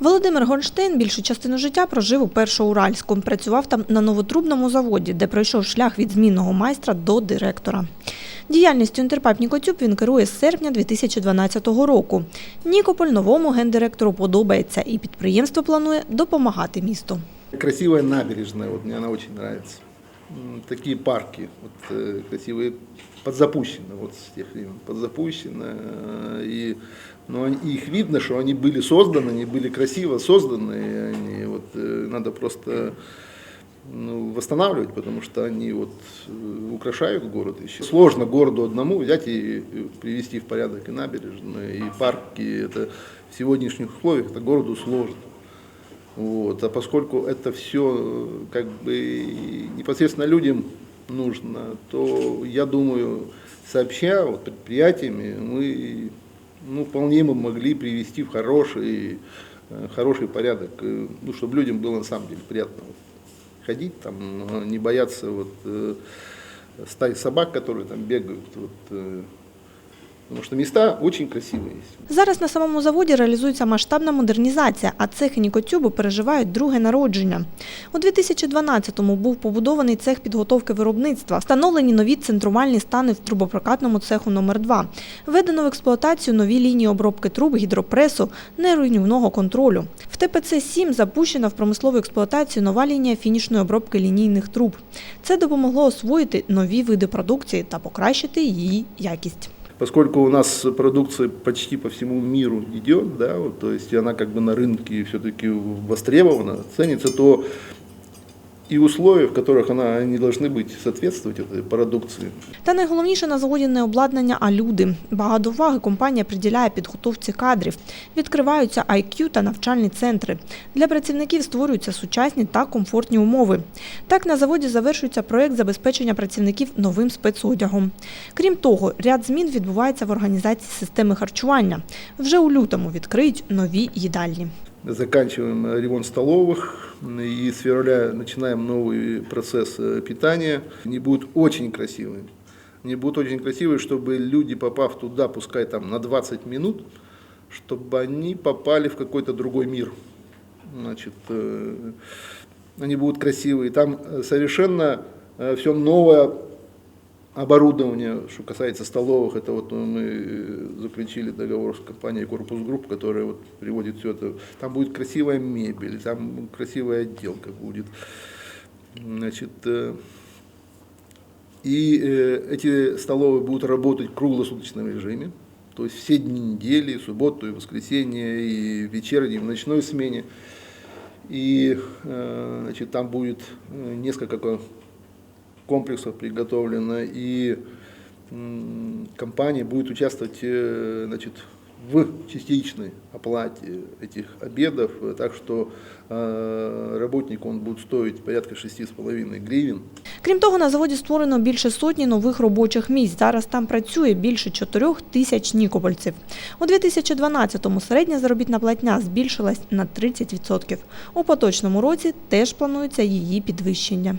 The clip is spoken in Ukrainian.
Володимир Гонштейн більшу частину життя прожив у Першоуральську. Працював там на новотрубному заводі, де пройшов шлях від змінного майстра до директора. Діяльністю Інтерпайп Нікотюб він керує з серпня 2012 року. Нікополь новому гендиректору подобається, і підприємство планує допомагати місту. Красивая набережная, вот мне она очень нравится. М, Такие парки, вот, э, красивые, подзапущены, вот с тех времен, подзапущены. э, И, но их видно, что они были созданы, они были красиво созданы, и они, вот, э, надо просто ну, восстанавливать, потому что они вот э, украшают город еще. Сложно городу одному взять и э, привести в порядок и набережные, и парки. Это в сегодняшних условиях это городу сложно. Вот. А поскольку это все как бы непосредственно людям нужно, то я думаю, сообща вот, предприятиями мы ну, вполне мы могли привести в хороший, э, хороший порядок, э, ну, чтобы людям было на самом деле приятно ходить, там, не бояться вот, э, стаи собак, которые там бегают. Вот, потому что места очень красивые. Зараз на самому заводі реалізується масштабна модернізація, а цехи Нікотюбу переживають друге народження. У 2012-му був побудований цех підготовки виробництва, встановлені нові центрувальні стани в трубопрокатному цеху номер 2 Введено в експлуатацію нові лінії обробки труб, гідропресу, неруйнівного контролю. В ТПЦ-7 запущена в промислову експлуатацію нова лінія фінішної обробки лінійних труб. Це допомогло освоїти нові види продукції та покращити її якість. Поскольку у нас продукция почти по всему миру идет, да, вот, то есть она как бы на рынке все-таки востребована, ценится, то и условия, в которых она не должны быть соответствовать этой продукции. Та найголовніше на заводі не обладнання, а люди. Багато уваги компанія приділяє підготовці кадрів. Відкриваються IQ та навчальні центри. Для працівників створюються сучасні та комфортні умови. Так на заводі завершується проєкт забезпечення працівників новим спецодягом. Крім того, ряд змін відбувається в організації системи харчування. Вже у лютому відкриють нові їдальні. Заканчиваем ремонт столовых и с февраля начинаем новый процесс э, питания. Они будут очень красивые. Они будут очень красивые, чтобы люди, попав туда, пускай там на 20 минут, чтобы они попали в какой-то другой мир. Значит, э, они будут красивые. Там э, совершенно все новое оборудование, что касается столовых, это вот мы э, заключили договор с компанией Корпус Групп, которая вот приводит все это. Там будет красивая мебель, там красивая отделка будет. Значит, э, и э, эти столовые будут работать в круглосуточном режиме, то есть все дни недели, и субботу, и воскресенье, и вечерней, и в ночной смене. И значит, там будет несколько ко- комплексов приготовлено, и м, компания будет участвовать э, значит, в частичной оплате этих обедов, э, так что э, работнику он будет стоить порядка 6,5 гривен. Крім того, на заводі створено більше сотні нових робочих місць. Зараз там працює більше 4 тисяч нікопольців. У 2012-му середня заробітна платня збільшилась на 30%. У поточному році теж планується її підвищення.